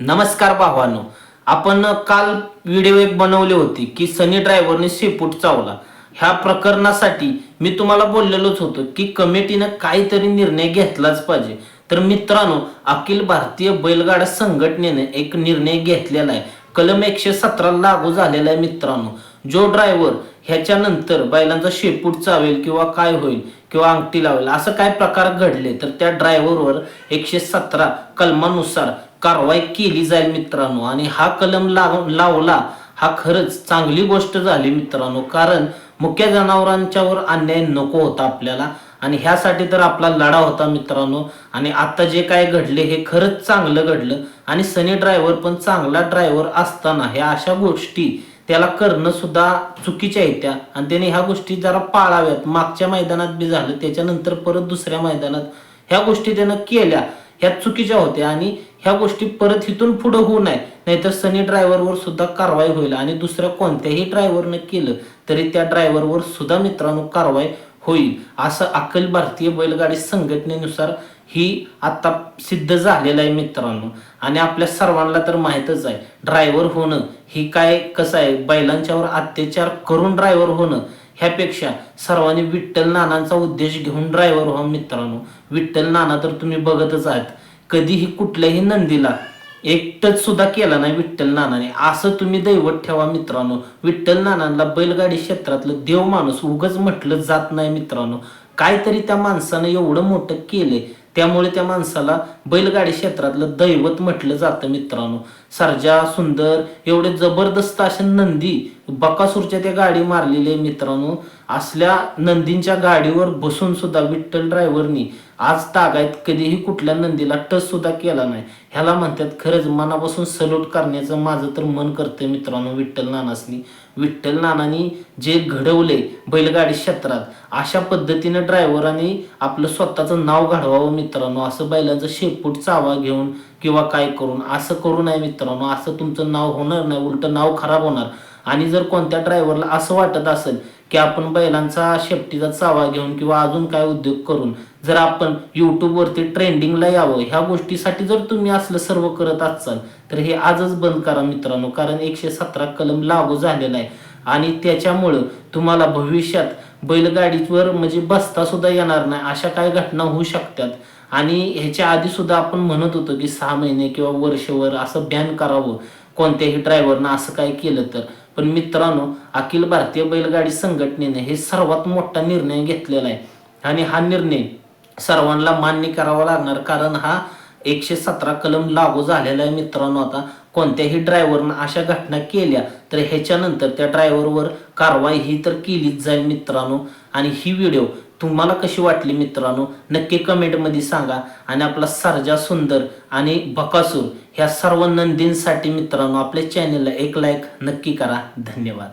नमस्कार भावानो. आपण काल व्हिडिओ एक बनवले होते की सनी ड्रायव्हरने शेपूट चावला. ह्या प्रकरणासाठी मी तुम्हाला बोललेलोच होतो की कमिटीनं काहीतरी निर्णय घेतलाच पाहिजे. तर मित्रांनो अखिल भारतीय बैलगाडा संघटनेने एक निर्णय घेतलेला आहे. कलम एकशे सतरा लागू झालेला आहे मित्रांनो. जो ड्रायव्हर ह्याच्यानंतर बैलांचा शेपूट चावेल किंवा काय होईल किंवा अंगठी लावेल असं काय प्रकार घडले तर त्या ड्रायव्हरवर एकशे सतरा कलमानुसार कारवाई केली जाईल मित्रांनो. आणि हा कलम लाव लावला हा खरंच चांगली गोष्ट झाली मित्रांनो. कारण मुख्य जनावरांच्यावर अन्याय नको होता आपल्याला. आणि ह्यासाठी तर आपला लढा होता मित्रांनो. आणि आता जे काय घडले हे खरंच चांगलं घडलं. आणि सनी ड्रायव्हर पण चांगला ड्रायव्हर असताना ह्या अशा गोष्टी त्याला करणं सुद्धा चुकीच्या आहेत त्या. आणि त्याने ह्या गोष्टी जरा पाळाव्यात. मागच्या मैदानात बी झालं त्याच्यानंतर परत दुसऱ्या मैदानात. ह्या गोष्टी त्यानं केल्या. ह्या चुकीच्या होत्या आणि ह्या गोष्टी परत इथून पुढे होऊ नये. नाहीतर सनी ड्रायव्हरवर सुद्धा कारवाई होईल आणि दुसऱ्या कोणत्याही ड्रायव्हरनं केलं तरी त्या ड्रायव्हरवर सुद्धा मित्रांनो कारवाई होईल. असं अखिल भारतीय बैलगाडी संघटनेनुसार ही आता सिद्ध झालेलं आहे मित्रांनो. आणि आपल्या सर्वांना तर माहीतच आहे ड्रायव्हर होणं ही काय कसं आहे? बैलांच्यावर अत्याचार करून ड्रायव्हर होणं ह्यापेक्षा सर्वांनी विठ्ठल नानांचा उद्देश घेऊन ड्रायव्हर व्हा मित्रांनो. विठ्ठल नाना तर तुम्ही बघतच आहात. कधीही कुठल्याही नंदीला एकटच सुद्धा केला नाही विठ्ठल नानाने. असं तुम्ही दैवत ठेवा मित्रांनो. विठ्ठल नानांना बैलगाडी क्षेत्रातलं देव माणूस उगच म्हटलं जात नाही मित्रांनो. काहीतरी त्या माणसानं एवढं मोठं केलंय. त्यामुळे त्या माणसाला बैलगाडी क्षेत्रातलं दैवत म्हटलं जातं मित्रांनो. सर्जा सुंदर एवढे जबरदस्त असे नंदी बकासूरच्या त्या गाडी मारलेले आहे मित्रांनो. असल्या नंदींच्या गाडीवर बसून सुद्धा विठ्ठल ड्रायव्हरनी आज तागायत कधीही कुठल्या नंदीला टच सुद्धा केला नाही. ह्याला म्हणतात खरंच मनापासून सल्यूट करण्याचं माझं तर मन करतंय मित्रांनो विठ्ठल नानासनी. विठ्ठल नानांनी जे घडवले बैलगाडी क्षेत्रात अशा पद्धतीने ड्रायव्हरांनी आपलं स्वतःचं नाव घडवावं मित्रांनो. असं बैलांचं शेपूट चावा घेऊन किंवा काय करून असं करू नये मित्रांनो असं तुमचं नाव होणार नाही उलटं नाव खराब होणार. आणि जर कोणत्या ड्रायव्हरला असं वाटत असेल की आपण बैलांचा शेपटीचा चावा घेऊन किंवा अजून काय उद्योग करून जर आपण युट्यूबवरती ट्रेंडिंगला यावं ह्या गोष्टीसाठी जर तुम्ही असलं सर्व करत असाल तर हे आजच बंद करा मित्रांनो कारण एकशे सतरा कलम लागू झालेला आहे. आणि त्याच्यामुळं तुम्हाला भविष्यात बैलगाडीवर म्हणजे बसता सुद्धा येणार नाही अशा काही घटना होऊ शकतात. आणि ह्याच्या आधी सुद्धा आपण म्हणत होतो की सहा महिने किंवा वर्षभर असं बॅन करावं. कोणत्याही ड्रायव्हरनं असं काय केलं तर. पण मित्रांनो अखिल भारतीय बैलगाडी संघटनेने हे सर्वात मोठा निर्णय घेतलेला आहे. आणि हा निर्णय सर्वांना मान्य करावा लागणार. कारण हा एकशे सतरा कलम लागू झालेला आहे मित्रांनो आता. कोणत्याही ड्रायव्हरनं अशा घटना केल्या तर ह्याच्यानंतर त्या ड्रायव्हरवर कारवाई ही तर केलीच जाईल मित्रांनो. आणि ही व्हिडिओ तुम्हाला कशी वाटली मित्रांनो? नक्की कमेंटमध्ये सांगा. आणि आपला सर्जा सुंदर आणि बकासूर ह्या सर्व नंदींसाठी मित्रांनो आपल्या चॅनलला एक लाईक नक्की करा. धन्यवाद.